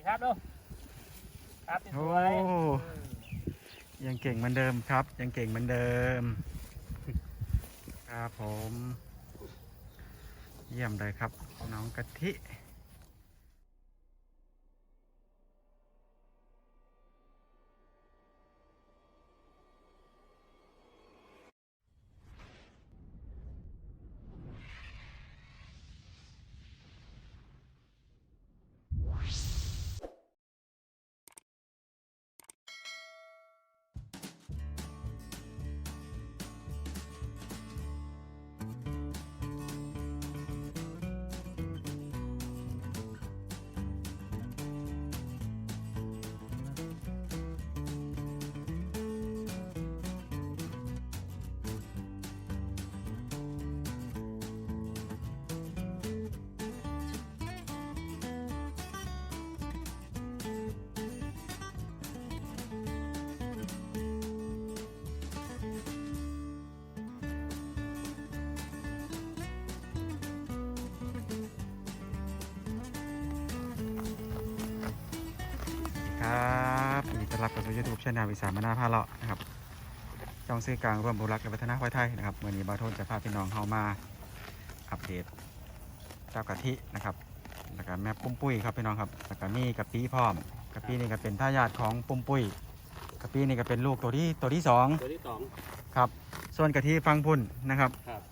ดีครับดูครับสโอ้วยยังเก่งเหมือนเดิมครับ ยังเก่งเหมือนเดิม ครับผม เยี่ยมเลยครับ น้องกะทิ นดีต้อนรับเข้าสู่ยูทูบช anel วิสามนาพาเลาะนะครับจองซื้อกลางร่วมบุรักษ์และพัฒนาควายไทยนะครับวันนี้บาวโทนจะพาพี่น้องเข้ามาอัปเดตเจ้ากะทินะครับแล้วก็แม่ปุ้มปุ้ยครับพี่น้องครับแล้วก็มีกะปิพร้อมกะปินี่ก็เป็นทายาทของปุ้มปุ้ยกะปินี่ก็เป็นลูกตัวที่ตัวที่สองตัวที่สองครับ ส่วนกะทิฟังพุ่นนะครับครับ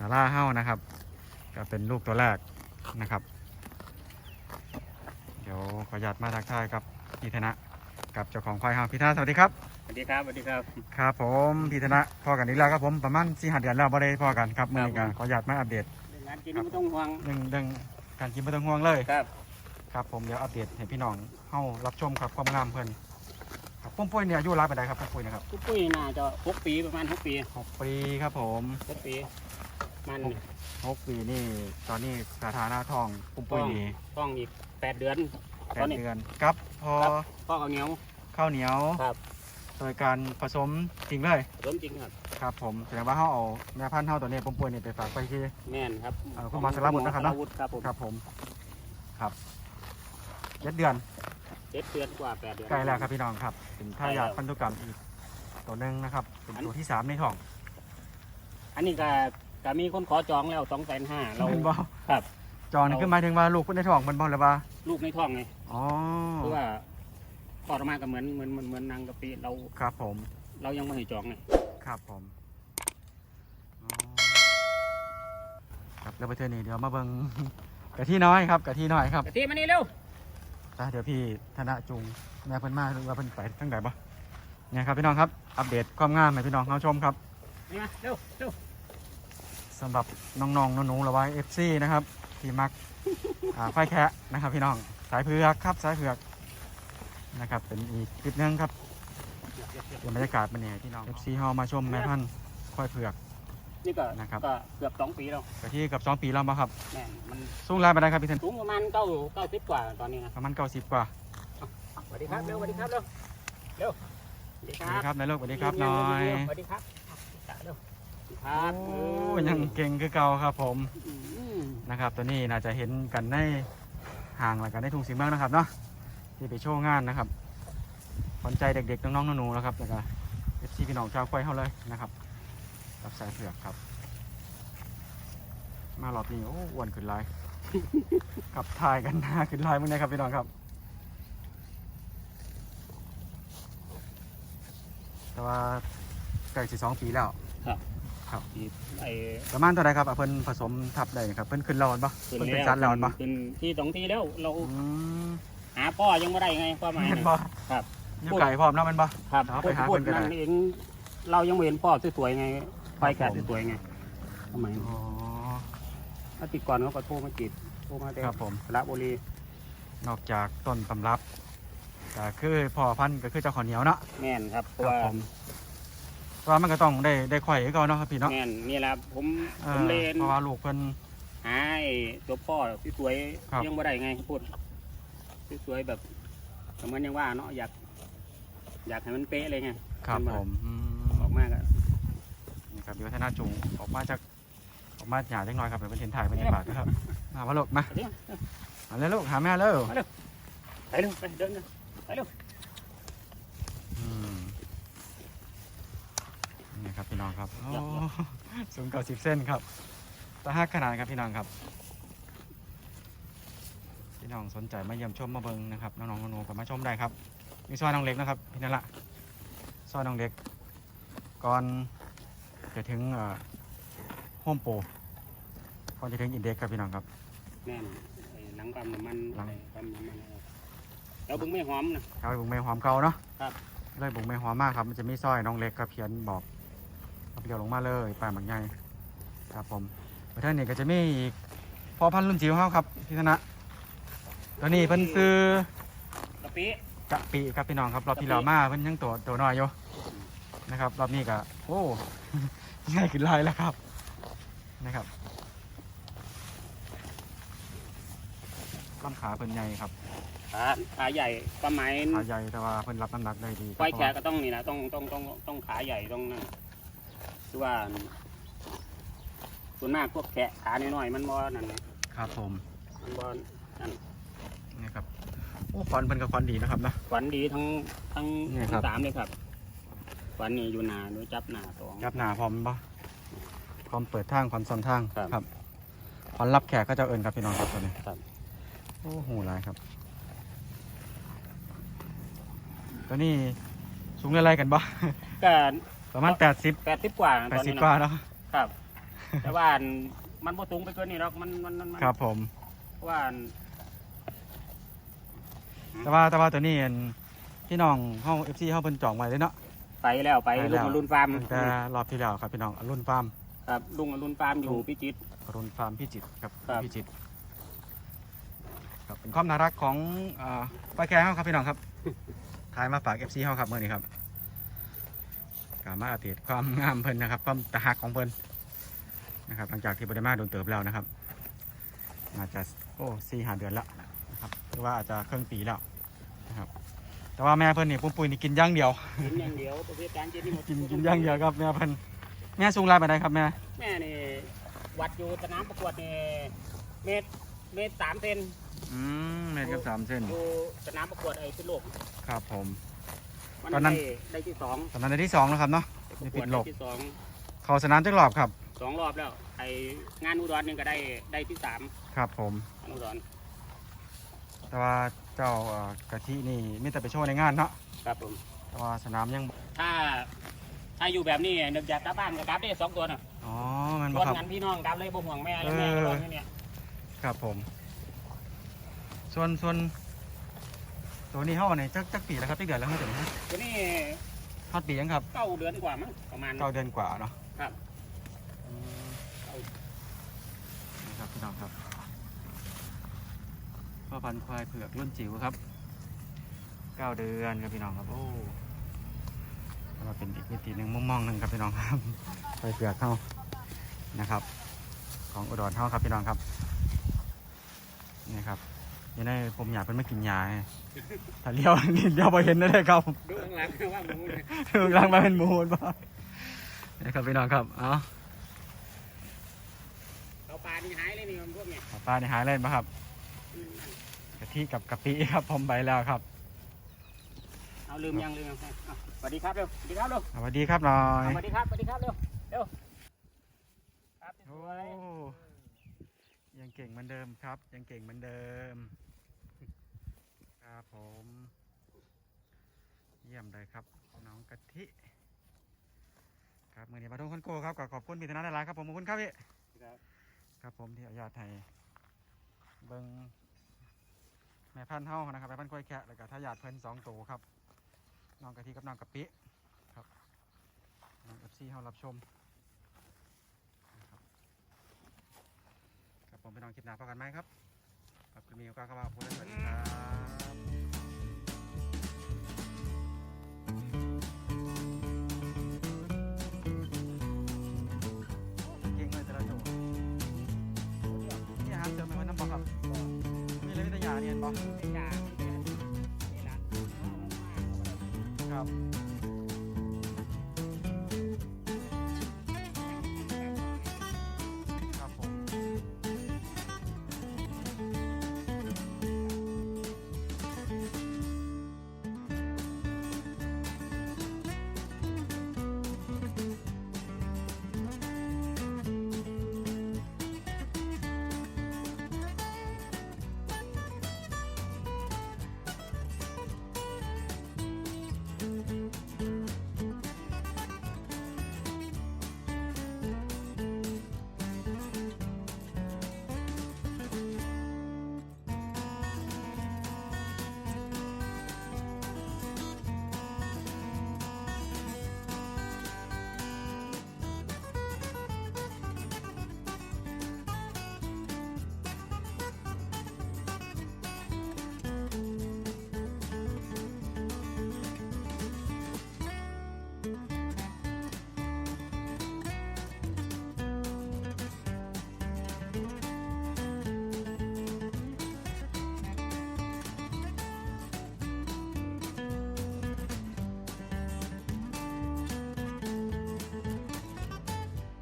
ดาร่าเฮ้านะครับ ก็เป็นลูกตัวแรกนะครับ เดี๋ยวขออนุญาตมาทักทายครับพี่ธนะ กับเจ้าของควายเฮาพี่ธนะสวัสดีครับสวัสดีครับสวัสดีครับครับผมพี่ธนะพอกันอีกแล้วครับผมประมาณสี่ห้าเดือนแล้วบ่ได้พอกันครับมื่อนี้ครัก็บขออนุญาตมาอัปเดตเรื่องงานกินไม่ต้องห่วงเรื่องเรื่องการกินไม่ต้องห่วงเลยครับ ครับผมเดี๋ยวอัปเดตให้พี่น้องเฮารับชมครับความงามเพิ่นครับปุ้มปุ้ยเนี่ยอายุรายไปไหนใดครับปุ้มปุ้ยนะครับทุกปุ้ยน่าจะหกปีประมาณหกปีหกปีครับผมหกปีมันหกปีนี่ตอนนี้สถานะทองปุ้มปุ้ยนี่ต้องอีกแปดเดือน แปตอดนนี้เดือนครับพอครับพ่อเอาเหนียวข้าวเหนียวครับโดยการผสมจริงเลยเริ่มจริงครับครับผมแสดงว่าเขาเอาแม่พันธุ์เท่าตัวนี้ปมป่วยนี่ไปฝากไปที่แม่นครับเอ่อคุณหมอสารวุฒินะครับหมอเนาะสวุฒิครับผมครับผมครับเจ็ดเดือนเจ็ดเดือนกว่าแปดเดือนใกล้แล้วครับพี่น้องครับเป็นทายาทพันธุกรรมอีกตัวหนึ่งนะครับเป็นตัวที่สามในท้อง อันนี้ก็ก็มีคนขอจองแล้วสองแสนห้าเราเป็นบ่ครับ จองนี่คือหมายถึงว่าลูกเพิ่นในท้องมันบ่หรือว่าลูกในท้องไงอ๋อคือว่าพอดออกมาก็เหมือนเหมือนเหมือนเหมือนนางกะปิเราครับผม เรายังไม่ให้จองไงครับผมอ๋อครับแล้วไปเทอนี้เดี๋ยวมาเบิ่ง กะที่น้อยครับกะที่น้อยครับกะทิมานี่เร็วจ้าเดี๋ยวพี่ธนจูงแม่เพิ่นมาหรือว่าเพิ่นไปทั้งใดบ่เนี่ยครับพี่น้องครับอัปเดตความงามให้พี่น้องเขาชมครับนี่มาเร็วเร็วสำหรับน้องๆหนูๆระไว้เอฟซีนะครับ ที่มักอ่าไฟแคะนะครับ พี่น้องสายเผือกครับสายเผือกนะครับ เป็นอีกคลิปหนึงครับเป็นบรรยากาศมันเนี่ยพี่น้องเอฟซีเฮามาชมแม่พันธุ์ควายเผือกนี่ก็นะครับก็เกือบสองปีแล้วกะที่กับสองปีแล้วมาครับแม่นมันสูงรายไปได้ครับพี่เทนสูงประมาณเก้าเก้าสิบกว่าตอนนี้นะประมาณเก้าสิบกว่าสวัสดีครับเร็วสวัสดีครับเร็วเร็วสวัสดีสควัสรัดีบครับนายลูกสวัสดีครับน้อยสวัสดีครับเร็วครับโอ้ยังเก่งคือเก่าครับผมอืม นะครับ ตัวนี้น่าจะเห็นกันในห่างแล้วกันในทุ่งสีเมืองนะครับเนาะที่ไปโชว์งานนะครับขวัญใจเด็กๆน้องๆหนูๆนะครับแล้วก็เอฟซีพี่น้องชาวควายเขาเลยนะครับกับสายเผือกครับ มารอบนี้โอ้อ้วนขึ้นหลายขับถ่ายกันหน้าขึ้นหลายมึงนะครับพี่น้องครับ แต่ว่าใกล้สิสองปีแล้ว อีกไอ้ประมาณเท่าไหรครับอะเพิ่นผสมทับได้ครับเพิ่นขึ้นแล้วอันปะขึ้นเพิ่นเป็นแล้วสันแล้วอันปะขึ้นที่สองทีแล้วเราอืมหาพ่อยังไม่ได้ไงพ่อหมายเห็นนะปะครับ อยู่ไก่พร้อมเนาะแมันปะครับเอาไปหาพูดเพิ่นก็ได้ นั่นเองเรายังไม่เห็นพ่อสวยๆไงไฟแกะสวยๆไงทำไมอ๋ออาทิตย์ก่อนเขาก็โทรมาจีบโทรมาแต่ครับผม สระบุรีนอกจากต้นตำรับก็คือพ่อพันธุ์ก็คือเจ้าข้าวเหนียวเนาะแม่นครับเพคราะรับว่าผม เพราะว่ามันก็ต้องได้ได้ข่อยให้เขาเนาะครับพี่เนาะแม่นนี่แหละผมเอผมอเรียนเพราะว่าลูกเพิ่น หาไอ้ตัวพ่อที่สวยครับ ยังไม่ได้ไงพูดที่สวยแบบเหมือนอยังว่าเนาะอยาก อยากให้มันเป๊ะเลยไงครับเพิ่นผว่ามอืออกมมาก็นี่ครับอยู่วัฒนาจุงออกมาจากออกมาหยาจังน้อยครับเดี๋ยวเป็นเห็นถ่ายบรรยากาศนะครับมาว่าลูกมาเดี๋ยวมาเลยลูกหาแม่เร็ว ไปไปเร็วไปเดินเลยไปเร็ว อืมนี่ ครับพี่น้องครับโอ้สูงเก้าสิบเส้นครับตะหักขนาดครับพี่น้องครับ พี่น้องสนใจมาเยี่ยมชมมาเบิงนะครับน้องๆหนูๆก็มาชมได้ครับ มีซอยน้องเล็กนะครับพี่นั่นละซอยน้องเล็ก ก่อนจะถึงโฮมโปรก่อนจะถึงอินเด็กครับพี่น้องครับแน่นไอ้หลังปั๊มน้ำมันหลังไอ้ปั๊มน้ำมันอะไรแล้วบึงไม่หอมนะเอาไปบุงไม่หอมเก่าเนาะครับเลยบุงไม่หอมมากครับ มันจะมีซอยน้องเล็กกับเพียนบอก เอาเดียวลงมาเลยปลาหมักใหญ่ครับผมประเทศนี้ก็จะมีอีกพอพันธุ์รุ่นจิ๋วเขาครับพี่ธนะตัวนี้เพิ่นซื้อกะปิกะปิครับพี่น้องครับรอบที่กะปิแล้วมาเพิ่นยังตัวตัวน้อยอยู่นะครับรอบนี้ก็โอ้ง่ายขึ้นหลายแล้วครับนะครับลำขาเพิ่นใหญ่ครับขาขาใหญ่ประมาณขาใหญ่แต่ว่าเพิ่นรับน้ำหนักได้ดีครับควายแขกก็ต้องนี่นะต้องต้องต้องต้องขาใหญ่ต้องนั่น คือว่า ส่วนมากพวกแขกขาน้อยๆมันบ่นั่นนะครับผมมันบ่นี่ครับโอ้ควันเป็นกับควันดีนะครับนะ ขวัญดีทั้งทั้งเนี่ยครัทั้บงสามเลยครับขวัญนี่อยู่หนาโดยจับหนาสอง ยับหนาพร้อมปะพร้อมเปิดทางพร้อมซ่อมทางครับพร้อมรับแขกก็จะเอิญครับพี่น้องครับตัวนี้ครับ โอ้โหหลายครับ ตัวนี้สูงอะไรกันบ่ก็ ประมาณแปดสิบแปดสิบกว่าแปตดอนสิบนี้กว่านะเนาะครับ แต่ว่ามันบ่สูงไปเกินนี่หรอกมันมันมันมันครับผม เพราะว่าแต่ว่าแต่ว่าตัวนี้เห็นพี่น้องเฮาเอฟซีเฮาเพิ่นจองไว้เลยเนาะ ไปแล้วไปไปลุแล้งวอรุณฟาร์มตั้งแต่รอบที่แล้วครับพี่น้องอรุ่นฟาร์มครับลุงอรุณฟาร์มอยู่พิจิตร อรุ่นฟาร์มพิจิตรครับครับพิจิตรครับเป็นความน่ารักของอ่าป้าแกเฮาครับพี่น้องครับถ่ายมาฝาก FC เฮาครับเมื่อนี้ครับ กามาอัปเดตความงามเพิ่นนะครับ ความตะหักของเพิ่นนะครับ หลังจากที่บริมาโดนเติบแล้วนะครับอาจจะโอ้สี่หาเดือนแล้วนะครับหรือว่าอาจจะครึ่งปีแล้วนะครับ แต่ว่าแม่เพิ่นนี่ปุ้มปุ้ยนี่กินอย่างเดียว กินอย่างเดียวประเภทการกินนี่หมดกินกินอย่างเดียวครับแม่เพิ่นแม่สูงรายไปไหนใดครับแม่แม่นี่วัดอยู่สนามประกวดนี่เมตรเมตรสามเซนอืมเมตรกับสามเส้นอยู่สนามประกวดไอ้ที่โลกครับผมมั ตอนนั้น ได้ได้ที่สองสำนักที่สองแล้วครับเนาะประไม่กผิวดดหลได้บที่สองเขาสนามจักรอบครับ สองรอบแล้วไอ้งานอุดรนี่ก็ได้ได้ที่สามครับผม งานอุดรแต่ว่าเจ้าเอ่อกะทินี่ไมแต่ไปโชว์ในงานเนาะครับผม แต่ว่าสนามยัง ถ้าถ้าอยู่แบบนี้นึกอยากกลับบ้านก็กลับได้สองตัวน่ะอ๋อมันชบ่วนครับ งานพี่น้องกลับเลยบ่ห่วงแม่เออแม่ก็รออยู่เนี่ยครับผม ส่วนส่วน ตัวนี้เท่าไหร่จักจักปีแล้วครับจักเดือนแล้วครับตัวนี้ตัวนี้ฮอดปียังครับเก้าเดือนกว่ามั้งประมาณ เก้าเดือนกว่าเนาะครับอืมเก้า นี่ครับพี่น้องครับพ่อพันธุ์ควายเผือกรุ่นจิ๋วครับเก้าเดือนครับพี่น้องครับโอ้ก็เป็นอีกมิติหนึ่งมุมมองหนึ่งครับพี่น้องครับ ควายเผือกเข้านะครับ ของอุดรเท่าครับพี่น้องครับนี่ครับอ ยังได้ผมอยากเป็นไม่กินยาไงถ้าเลี้ยวเลี้ยวไปเห็นได้เลยครับดูข้างหลังว่าหมูเนี่ยกำลังมาเป็นหมูนป่ะนี่ครับพี่น้องครับเอาเอาปลานี่หายเลยนี่มันพวกเนี่ยปลาในหายเล่นป่ะครับอืมกะทิกับกะปิครับผมไปแล้วครับเอาลืมยังลืมยังเอาสวัสดีครับเร็วสวัสดีครับเร็วสวัสดีครับหน่อยเอาสวัสดีครับสวัสดีครับเร็วเร็วครับสโอ้วยยังเก่งเหมือนเดิมครับ ยังเก่งเหมือนเดิม ครับผม เยี่ยมเลยครับ น้องกะทิ ครับมือนี้มาทุ่งคนโก้ครับก็ขอบคุณพี่ธนาดาราครับผมขอบคุณครับพี่ครับครับผมที่อนุญาตให้เบิงแม่พันธุ์เฮานะครับแม่พันธุ์กล้วยแคะแล้วก็ทายาทเพิ่นสองตัวครับน้องกะทิกับน้องกะปิครับน้องเอฟซีเฮารับชมนะครับครับผมไปน้องคลิปหน้าพบกันไหมครับครับคุณมีโอกาสเข้ามาพูดและสวัสดีครับ เก่งเลยแต่ละตัวนี่อาหารเสริมเป็นคนน้ำบอกครับมีอะไรวิทยาเนี่ยเห็นบอกนี่ล่ะนี่ล่ะครับ